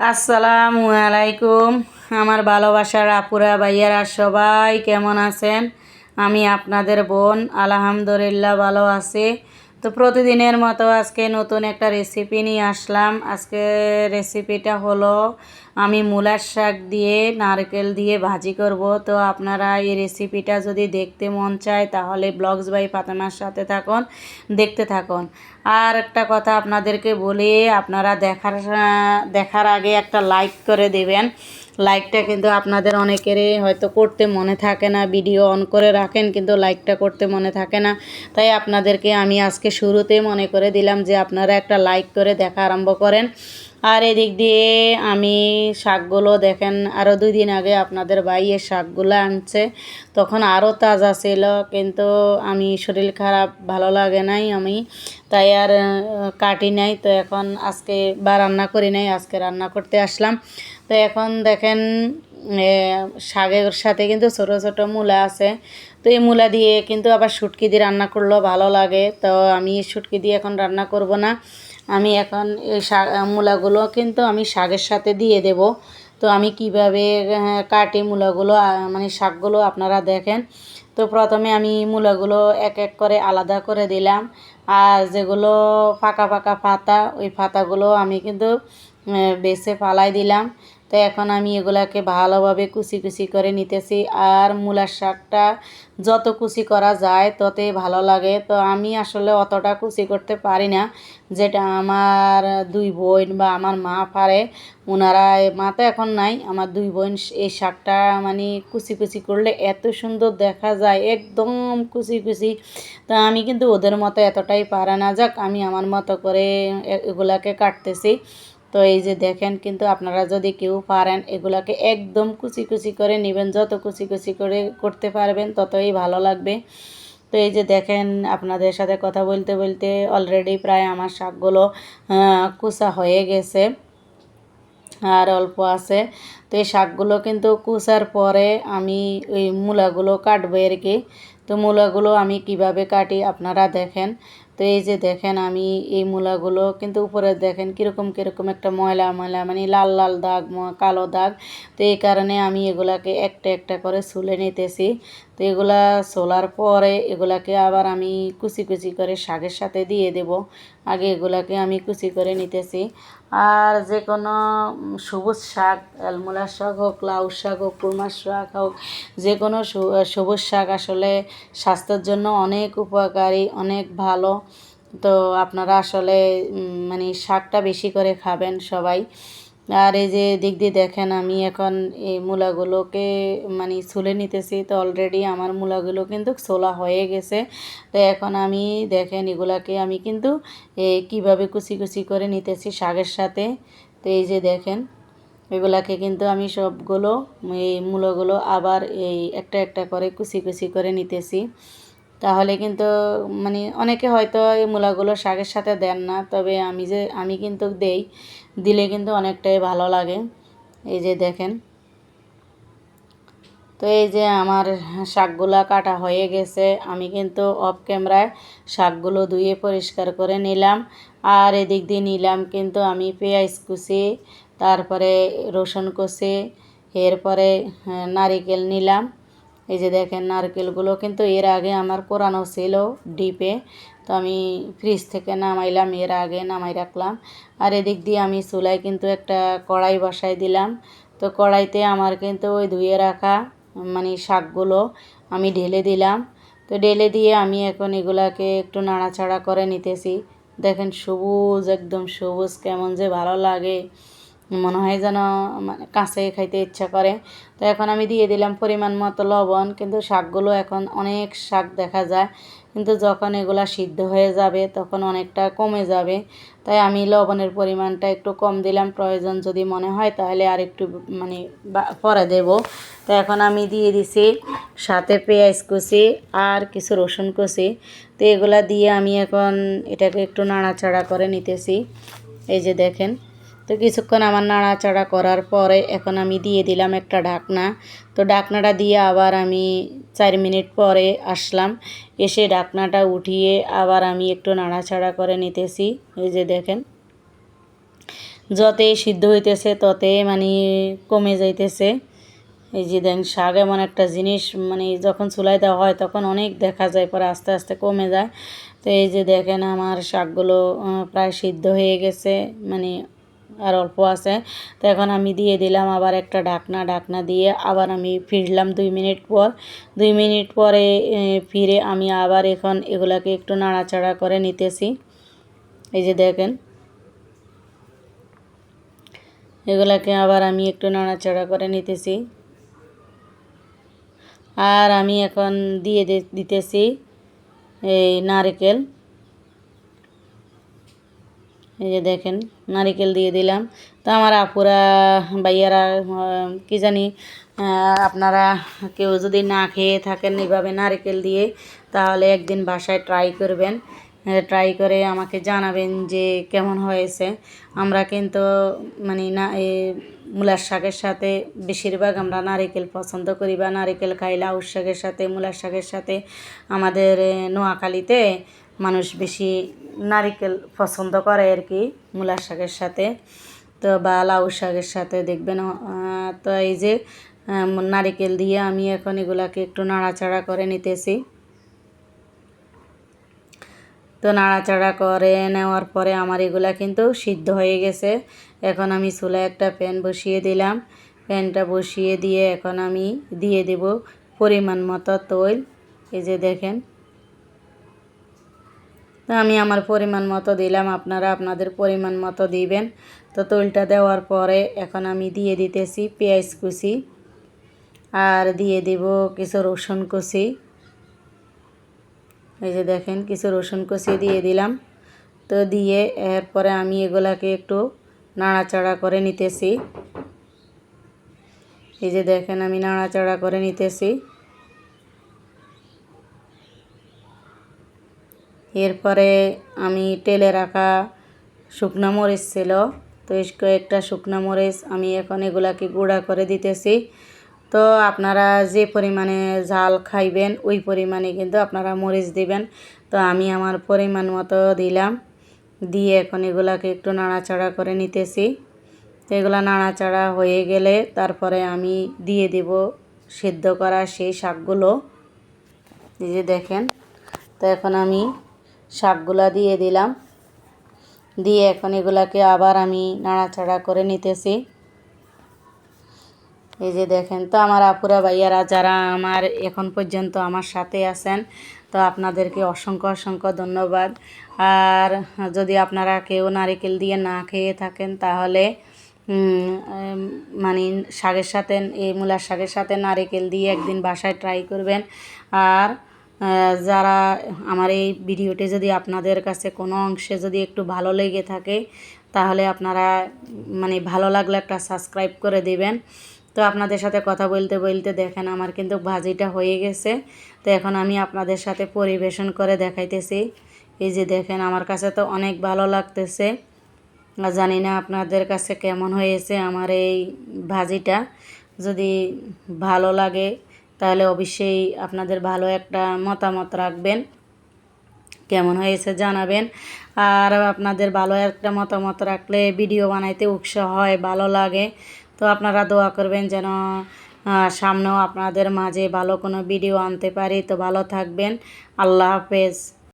আসসালামু আলাইকুম। আমার ভালোবাসার আপুরা, ভাইয়ারা, সবাই কেমন আছেন? আমি আপনাদের বোন, আলহামদুলিল্লাহ ভালো আছি। তো প্রতিদিনের মতো আজকে নতুন একটা রেসিপি নিয়ে আসলাম। আজকে রেসিপিটা হলো আমি মূলার শাক দিয়ে, নারকেল দিয়ে ভাজি করব। তো আপনারা এই রেসিপিটা যদি দেখতে মন চায়, তাহলে ব্লগস বাই ফাতেমার সাথে থাকুন, দেখতে থাকুন। আর একটা কথা আপনাদেরকে বলি, আপনারা দেখার দেখার আগে একটা লাইক করে দেবেন। লাইকটা কিন্তু আপনাদের অনেকেরই হয়তো করতে মনে থাকে না ভিডিও অন করে রাখেন, কিন্তু লাইকটা করতে মনে থাকে না। তাই আপনাদেরকে আমি আজকে শুরুতে মনে করে দিলাম যে আপনারা একটা লাইক করে দেখা আরম্ভ করেন। আর এদিক দিয়ে আমি শাকগুলো দেখেন আরও দুই দিন আগে আপনাদের ভাইয়ের শাকগুলো আনছে। তখন আরও তাজা ছিল, কিন্তু আমি শরীর খারাপ, ভালো লাগে নাই আমি। তাই আর কাটি নাই। তো এখন আজকে বা রান্না করি নাই, আজকে রান্না করতে আসলাম। তো এখন দেখেন শাকের সাথে কিন্তু ছোটো ছোটো মূলা আছে। তো এই মূলা দিয়ে কিন্তু আবার শুটকি দিয়ে রান্না করলেও ভালো লাগে। তো আমি শুটকি দিয়ে এখন রান্না করব না। আমি এখন এই শাক মূলাগুলো কিন্তু আমি শাকের সাথে দিয়ে দেব। তো আমি কীভাবে কাটি মূলাগুলো মানে শাকগুলো আপনারা দেখেন। তো প্রথমে আমি মূলাগুলো এক এক করে আলাদা করে দিলাম। আর যেগুলো ফাঁকা ফাঁকা পাতা ওই পাতাগুলো আমি কিন্তু বেছে ফালাই দিলাম। তো এখন আমি এগুলাকে ভালোভাবে কুচি কুচি করে নিতেছি। আর মূলার শাকটা যত কুচি করা যায় ততে ভালো লাগে। তো আমি আসলে অতটা কুচি করতে পারি না। যেটা আমার দুই বোন বা আমার মা পারে ওনারা মা তো এখন নাই। আমার দুই বোন এই শাকটা মানে কুচি কুচি করলে এত সুন্দর দেখা যায়, একদম কুচি কুচি। তো আমি কিন্তু ওদের মতো এতটাই পারে না। যাক, আমি আমার মতো করে এগুলাকে কাটতেছি। তো এই যে দেখেন কিন্তু আপনারা যদি কেউ পারেন, এগুলাকে একদম কুচি কুচি করে নেবেন, যত কুচি কুচি করে করতে পারবেন ততই ভালো লাগবে। তো এই যে দেখেন আপনাদের সাথে কথা বলতে বলতে অলরেডি প্রায় আমার শাকগুলো কুচা হয়ে গেছে আর অল্প আছে। তো এই শাকগুলো কিন্তু কুচার পরে আমি ওই মূলাগুলো কাটবো আর কি। তো মূলাগুলো আমি কীভাবে কাটি আপনারা দেখেন। তো এই যে দেখেন আমি এই মূলাগুলো কিন্তু উপরে দেখেন কীরকম কীরকম একটা ময়লা ময়লা মানে লাল লাল দাগ কালো দাগ। তো এই কারণে আমি এগুলাকে একটা একটা করে ছুলে নিতেছি। তো এগুলা সোলার পরে এগুলাকে আবার আমি কুচি কুচি করে শাকের সাথে দিয়ে দেব। আগে এগুলাকে আমি কুচি করে নিতেছি। আর যে কোনো সবুজ শাক আলমুলার শাক হোক, লাউ শাক হোক কুরমার শাক হোক যে কোনো সবুজ শাক আসলে স্বাস্থ্যের জন্য অনেক উপকারী, অনেক ভালো। তো আপনারা আসলে মানে শাকটা বেশি করে খাবেন সবাই। আর এই যে দিক দিয়ে দেখেন, আমি এখন এই মূলাগুলোকে মানে ছুলে নিতেছি, তো অলরেডি আমার মূলাগুলো কিন্তু ছোলা হয়ে গেছে। তো এখন আমি দেখেন এগুলাকে আমি কিন্তু কীভাবে কুচি কুচি করে নিতেছি শাকের সাথে। তো এই যে দেখেন, এগুলাকে কিন্তু আমি সবগুলো, এই মূলগুলো আবার এই একটা একটা করে কুচি কুচি করে নিতেছি। তাহলে কিন্তু মানে অনেকে হয়তো এই মূলাগুলো শাকের সাথে দেন না, তবে আমি যে, আমি কিন্তু দেই, দিলে কিন্তু অনেকটাই ভালো লাগে। এই যে দেখেন। তো এই যে আমার শাকগুলা কাটা হয়ে গেছে, আমি কিন্তু অফ ক্যামেরায় শাকগুলো ধুয়ে পরিষ্কার করে নিলাম। আর এদিক দিয়ে নিলাম কিন্তু আমি পেঁয়াজ কুচি, তারপরে রসুন কুচি, এরপরে নারিকেল নিলাম। এই যে দেখেন নারকেলগুলো কিন্তু এর আগে আমার কোরানো ছিল ডিপে তো আমি ফ্রিজ থেকে নামাইলাম, এর আগে নামাই রাখলাম। আর এদিক দিয়ে আমি চুলায় কিন্তু একটা কড়াই বসাই দিলাম। তো কড়াইতে আমার কিন্তু ওই ধুয়ে রাখা মানে শাকগুলো আমি ঢেলে দিলাম। তো ঢেলে দিয়ে আমি এখন এগুলাকে একটু নাড়াচাড়া করে নিতেছি। দেখেন সবুজ, একদম সবুজ, কেমন যে ভালো লাগে। মনে হয় যেন মানে কাঁচে খাইতে ইচ্ছা করে। তো এখন আমি দিয়ে দিলাম পরিমাণ মতো লবণ, কিন্তু শাকগুলো এখন অনেক শাক দেখা যায়। কিন্তু যখন এগুলা সিদ্ধ হয়ে যাবে, তখন অনেকটা কমে যাবে। তাই আমি লবণের পরিমাণটা একটু কম দিলাম। প্রয়োজন যদি মনে হয়, তাহলে আর একটু মানে পরে দেব। তো এখন আমি দিয়ে দিছি সাথে পেঁয়াজ কুচি আর কিছু রসুন কুচি। তো এগুলা দিয়ে আমি এখন এটাকে একটু নাড়াচাড়া করে নিতেছি। এই যে দেখেন তো কিছুক্ষণ আমার নাড়াচাড়া করার পরে এখন আমি দিয়ে দিলাম একটা ঢাকনা। তো ঢাকনাটা দিয়ে আবার আমি চার মিনিট পরে আসলাম। এসে ঢাকনাটা উঠিয়ে আবার আমি একটু নাড়াচাড়া করে নিতেছি। এই যে দেখেন। যতই সিদ্ধ হইতেছে ততই মানে কমে যাইতেছে। এই যে দেন, শাক এমন একটা জিনিস মানে যখন চুলায় দেওয়া হয় তখন অনেক দেখা যায়, পরে আস্তে আস্তে কমে যায়। তো এই যে দেখেন, আমার শাকগুলো প্রায় সিদ্ধ হয়ে গেছে। মানে আর অল্প আছে। তো এখন আমি দিয়ে দিলাম আবার একটা ঢাকনা ঢাকনা দিয়ে আবার আমি ফিরলাম দুই মিনিট পর। দুই মিনিট পরে ফিরে আমি আবার এখন এগুলাকে একটু নাড়াচাড়া করে নিতেছি। এই যে দেখেন। এগুলাকে আবার আমি একটু নাড়াচাড়া করে নিতেছি। আর আমি এখন দিয়ে দিতেছি এই নারকেল। এই যে দেখেন, নারিকেল দিয়ে দিলাম। তো আমার আপুরা, ভাইয়ারা কি জানি আপনারা কেউ যদি না খেয়ে থাকেন এইভাবে নারকেল দিয়ে, তাহলে একদিন বাসায় ট্রাই করবেন। ট্রাই করে আমাকে জানাবেন যে কেমন হয়েছে। আমরা কিন্তু মানে না মূলার শাকের সাথে বেশিরভাগ আমরা নারিকেল পছন্দ করি বা নারিকেল খাই লাউ শাকের সাথে, মূলার শাকের সাথে আমাদের নোয়াখালীতে মানুষ বেশি নারিকেল পছন্দ করে আর কি, মূলার শাকের সাথে। তো বা লাউ শাকের সাথে দেখবেন তো এই যে নারিকেল দিয়ে আমি এখন এগুলাকে একটু নাড়াচাড়া করে নিতেছি। তো নাড়াচাড়া করে নেওয়ার পরে আমার এগুলা কিন্তু সিদ্ধ হয়ে গেছে। এখন আমি চুলায় একটা প্যান বসিয়ে দিলাম। প্যানটা বসিয়ে দিয়ে এখন আমি দিয়ে দেব পরিমাণ মতো তৈল। এই যে দেখেন তো আমি আমার পরিমাণ মতো দিলাম, আপনারা আপনাদের পরিমাণ মতো দিবেন। তো তৈলটা দেওয়ার পরে এখন আমি দিয়ে দিতেছি পেঁয়াজ কুচি, আর দিয়ে দেব কিছু রসুন কুচি। এই যে দেখেন, কিছু রসুন কুচি দিয়ে দিলাম। তো দিয়ে এরপরে আমি এগুলাকে একটু নাড়াচাড়া করে নিতেছি। এই যে দেখেন, আমি নাড়াচাড়া করে নিতেছি। এরপরে আমি তেলে রাখা শুকনো মরিচ ছিল, তো কয়েকটা শুকনো মরিচ আমি এখন এগুলাকে গুঁড়া করে দিতেছি। তো আপনারা যে পরিমাণে ঝাল খাইবেন, ওই পরিমাণে কিন্তু আপনারা মরিচ দিবেন। তো আমি আমার পরিমাণ মতো দিলাম, দিয়ে এখন এগুলাকে একটু নাড়াচাড়া করে নিতেছি। তো এগুলো নাড়াচাড়া হয়ে গেলে তারপরে আমি দিয়ে দেব সিদ্ধ করা সেই শাকগুলো। যে দেখেন, তো এখন আমি শাকগুলা দিয়ে দিলাম। দিয়ে এখন এগুলাকে আবার আমি নাড়াচাড়া করে নিতেছি। এই যে দেখেন তো আমার আপুরা ভাইয়ারা যারা আমার এখন পর্যন্ত আমার সাথে আছেন, তো আপনাদেরকে অসংখ্য অসংখ্য ধন্যবাদ। আর যদি আপনারা কেউ নারিকেল দিয়ে না খেয়ে থাকেন, তাহলে মানে শাকের সাথে, এই মূলার শাকের সাথে নারিকেল দিয়ে একদিন বাসায় ট্রাই করবেন। আর যারা আমার এই ভিডিওটি যদি আপনাদের কাছে কোনো অংশে যদি একটু ভালো লেগে থাকে, তাহলে আপনারা মানে ভালো লাগলে একটা সাবস্ক্রাইব করে দিবেন। তো আপনাদের সাথে কথা বলতে বলতে দেখেন আমার কিন্তু ভাজিটা হয়ে গেছে। তো এখন আমি আপনাদের সাথে পরিবেশন করে দেখাইতেছি। এই যে দেখেন, আমার কাছে তো অনেক ভালো লাগতেছে। জানি না আপনাদের কাছে কেমন হয়েছে আমার এই ভাজিটা। যদি ভালো লাগে তাহলে অবশ্যই আপনাদের ভালো একটা মতামত রাখবেন। কেমন হয়েছে জানাবেন। আর আপনাদের ভালো একটা মতামত রাখলে ভিডিও বানাইতে উৎসাহ হয়, ভালো লাগে। তো আপনারা দোয়া করবেন যেন সামনেও আপনাদের মাঝে ভালো কোনো ভিডিও আনতে পারি। তো ভালো থাকবেন। আল্লাহ হাফেজ।